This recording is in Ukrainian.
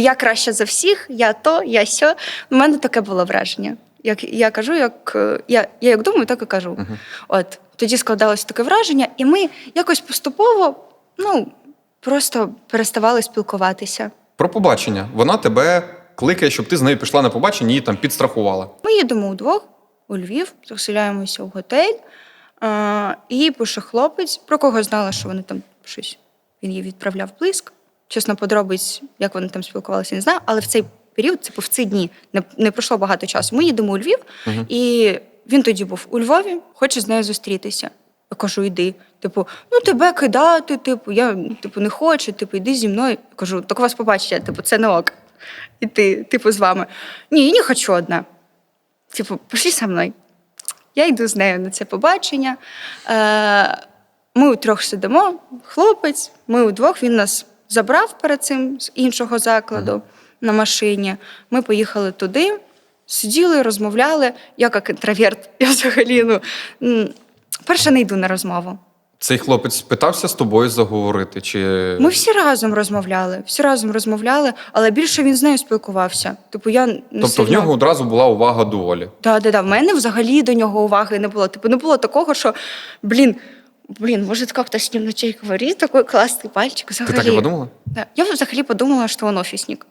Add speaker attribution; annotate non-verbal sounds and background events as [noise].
Speaker 1: Я краща за всіх, я то, я сьо. У мене таке було враження. Як я кажу, як е, я, я як думаю, так і кажу.
Speaker 2: Мгм.
Speaker 1: От тоді складалось таке враження, і ми якось поступово, ну просто переставали спілкуватися.
Speaker 2: Про побачення. Вона тебе кликає, щоб ти з нею пішла на побачення і її там підстрахувала.
Speaker 1: Ми їдемо удвох у Львів, заселяємося в готель, а, і пише хлопець, про кого знала, що вони там щось. Він її відправляв близько. Чесно, подробиць, як вони там спілкувалися, не знаю, але в цей період, типу, в ці дні, не, не пройшло багато часу. Ми їдемо у Львів,
Speaker 2: Мгм.
Speaker 1: і він тоді був у Львові, хоче з нею зустрітися. Я кажу, йди. Типу, ну тебе кидати, типу, я типу, не хочу, типу, йди зі мною. Я кажу, так у вас побачення, типу, це не ок. Іти, типу, з вами. Ні, я не хочу одна. Типу, пішли зі мною. Я йду з нею на це побачення. Е, ми утрьох сидимо, хлопець, ми удвох, він нас забрав перед цим з іншого закладу на машині. Ми поїхали туди, сиділи, розмовляли. Я як інтроверт, [laughs] я взагалі ну, перше не йду на розмову.
Speaker 2: Цей хлопець питався з тобою заговорити? Чи
Speaker 1: Ми всі разом розмовляли, всі разом розмовляли, але більше він з нею спілкувався. Типу, я не
Speaker 2: тобто в нього одразу була увага до Олі?
Speaker 1: Да, да, да. В мене взагалі до нього уваги не було. Типу, не було такого, що блін, блін, может, как-то с ним ночей говорити, Такой классный пальчик.
Speaker 2: Ти
Speaker 1: Ты
Speaker 2: так и подумала?
Speaker 1: Да. Я взагалі подумала, что он офісник.